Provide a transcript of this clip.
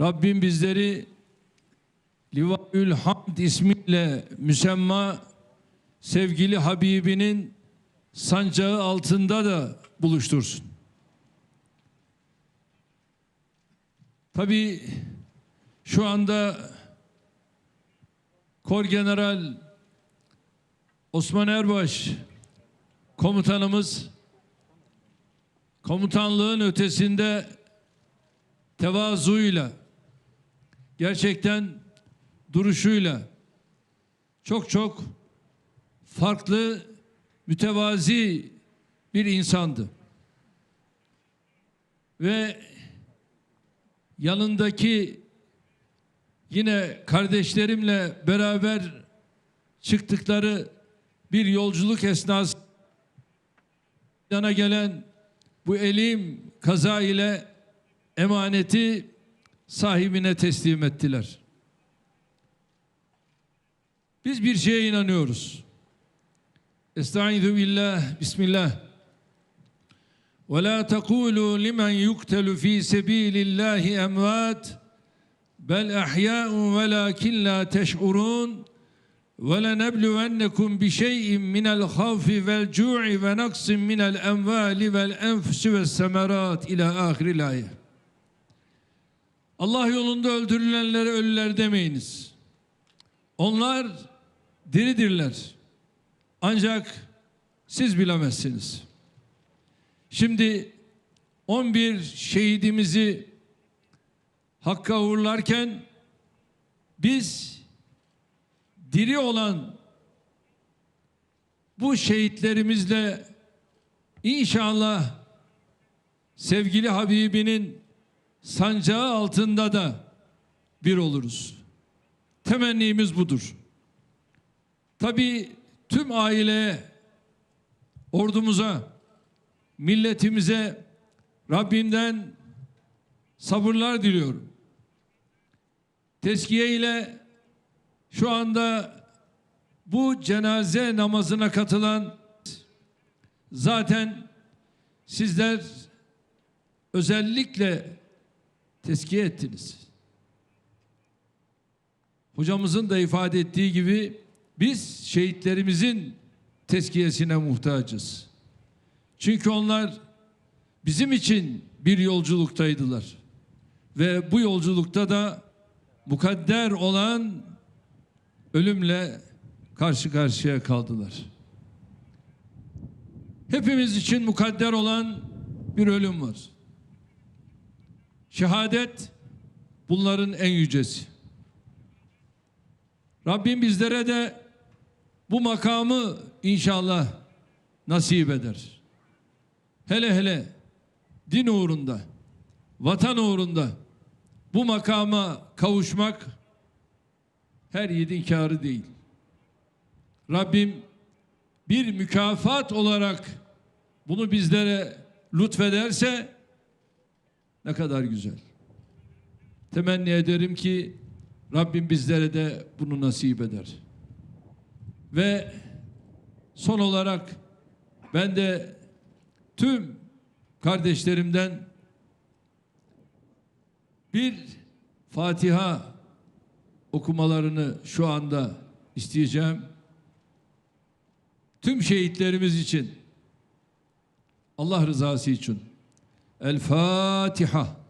Rabbim bizleri Livaül Hamd ismiyle müsemma sevgili Habibinin sancağı altında da buluştursun. Tabii şu anda Kor General Osman Erbaş komutanımız komutanlığın ötesinde tevazuyla gerçekten duruşuyla çok çok farklı mütevazi bir insandı. Ve yanındaki yine kardeşlerimle beraber çıktıkları bir yolculuk esnasında yana gelen bu elim kaza ile emaneti sahibine teslim ettiler. Biz bir şeye inanıyoruz. Estaizu billah, bismillah. Ve la tekulu limen yuktelu fi sebilillahi emvat bel ahya'un velakin la teş'urun ve lenebluvennekum bi şey'in minel havfi vel cu'i ve naksin minel envali vel Allah yolunda öldürülenlere ölüler demeyiniz. Onlar diridirler. Ancak siz bilemezsiniz. Şimdi 11 şehidimizi Hakk'a uğurlarken biz diri olan bu şehitlerimizle inşallah sevgili Habibinin sancağı altında da bir oluruz. Temennimiz budur. Tabii tüm aileye, ordumuza, milletimize Rabbimden sabırlar diliyorum. Teskiye ile şu anda bu cenaze namazına katılan zaten sizler özellikle teskiye ettiniz. Hocamızın da ifade ettiği gibi biz şehitlerimizin teskiyesine muhtacız. Çünkü onlar bizim için bir yolculuktaydılar. Ve bu yolculukta da mukadder olan ölümle karşı karşıya kaldılar. Hepimiz için mukadder olan bir ölüm var. Şehadet bunların en yücesi. Rabbim bizlere de bu makamı inşallah nasip eder. Hele hele din uğrunda, vatan uğrunda bu makama kavuşmak her yiğidin kârı değil. Rabbim bir mükafat olarak bunu bizlere lütfederse ne kadar güzel. Temenni ederim ki Rabbim bizlere de bunu nasip eder. Ve son olarak ben de tüm kardeşlerimden bir Fatiha okumalarını şu anda isteyeceğim. Tüm şehitlerimiz için Allah rızası için El Fatiha